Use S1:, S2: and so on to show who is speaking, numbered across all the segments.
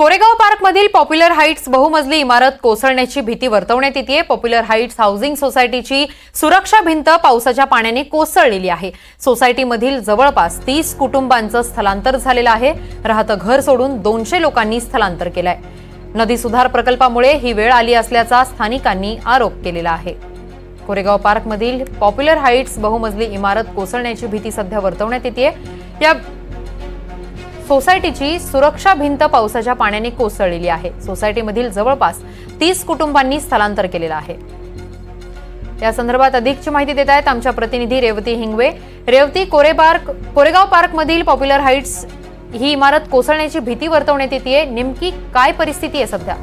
S1: कोरेगाव पार्कमधील popular heights बहुमजली इमारत कोसळण्याची भीती वर्तवण्यात येते पॉप्युलर हाईट्स हाऊसिंग सोसायटीची सुरक्षा भिंत पावसाच्या पाण्याने कोसळलेली आहे. सोसायटीमधील जवळपास तीस कुटुंबांचं स्थलांतर झालेलं आहे. राहतं घर सोडून दोनशे लोकांनी स्थलांतर केलंय. नदी सुधार प्रकल्पामुळे ही वेळ आली असल्याचा स्थानिकांनी आरोप केलेला आहे. कोरेगाव पार्कमधील पॉप्युलर हाईट्स बहुमजली इमारत कोसळण्याची भीती सध्या वर्तवण्यात येते या सोसायटीची सुरक्षा भिंत पावसाच्या पाण्याने कोसळलेली आहे. सोसायटीमधील जवळपास तीस कुटुंबांनी स्थलांतर केलेलं आहे. या संदर्भात अधिकची माहिती देत आहेत आमच्या प्रतिनिधी रेवती हिंगवे. रेवती कोरे पार्क कोरेगाव पार्क मधील पॉप्युलर हाईट्स ही इमारत कोसळण्याची भीती वर्तवण्यात येते नेमकी काय परिस्थिती आहे सध्या?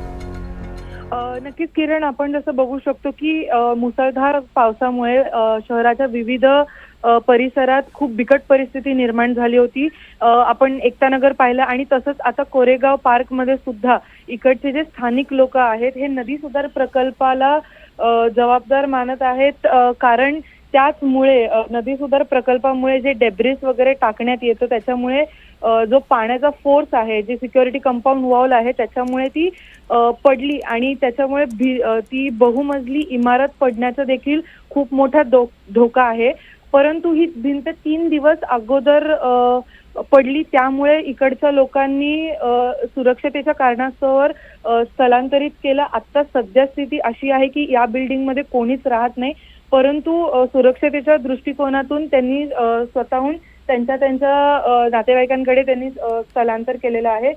S2: नक्कीच किरण आपण जसं बघू शकतो की मुसळधार पावसामुळे शहराच्या विविध परिसरात खूप बिकट परिस्थिती निर्माण झाली होती. आपण एकतानगर पाहिलं आणि तसंच आता कोरेगाव पार्कमध्ये सुद्धा इकडचे जे स्थानिक लोक आहेत हे नदी सुधार प्रकल्पाला जबाबदार मानत आहेत. कारण त्याचमुळे नदी सुधार प्रकल्पामुळे जे डेब्रिस वगैरे टाकण्यात येतं त्याच्यामुळे जो पाण्याचा फोर्स आहे जे सिक्युरिटी कंपाऊंड वॉल आहे त्याच्यामुळे ती पडली आणि त्याच्यामुळे भी ती बहुमजली इमारत पडण्याचा देखील खूप मोठा धो धोका आहे. परंतु ही भिंत तीन दिवस अगोदर पडली. त्यामुळे इकडच्या लोकांनी सुरक्षतेच्या कारणास्तव स्थलांतरित केलं. आता सध्या स्थिती अशी आहे की या बिल्डिंगमध्ये कोणीच राहत नाही. परंतु सुरक्षतेच्या दृष्टिकोनातून त्यांनी स्वतःहून त्यांच्या त्यांच्या नातेवाईकांकडे त्यांनी स्थलांतर केलेलं आहे.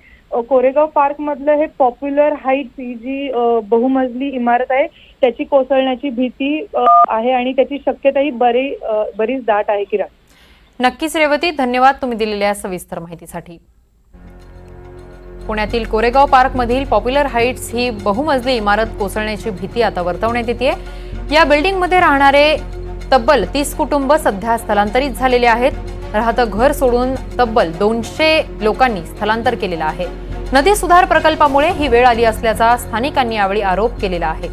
S2: कोरेगाव पार्क मधलं हे पॉप्युलर हाईट ही जी बहुमजली इमारत आहे त्याची कोसळण्याची भीती आहे आणि त्याची शक्यताही बरी बरीच दाट आहे किरण.
S1: नक्कीच रेवती. धन्यवाद तुम्ही दिलेल्या सविस्तर माहितीसाठी. पुण्यातील कोरेगाव पार्कमधील पॉप्युलर हाईट्स ही बहुमजली इमारत कोसळण्याची भीती आता वर्तवण्यात येते या बिल्डिंगमध्ये राहणारे तब्बल तीस कुटुंब सध्या स्थलांतरित झालेले आहेत. राहतं घर सोडून तब्बल दोनशे लोकांनी स्थलांतर केलेलं आहे. नदी सुधार प्रकल्पामुळे ही वेळ आली असल्याचा स्थानिकांनी यावेळी आरोप केलेला आहे.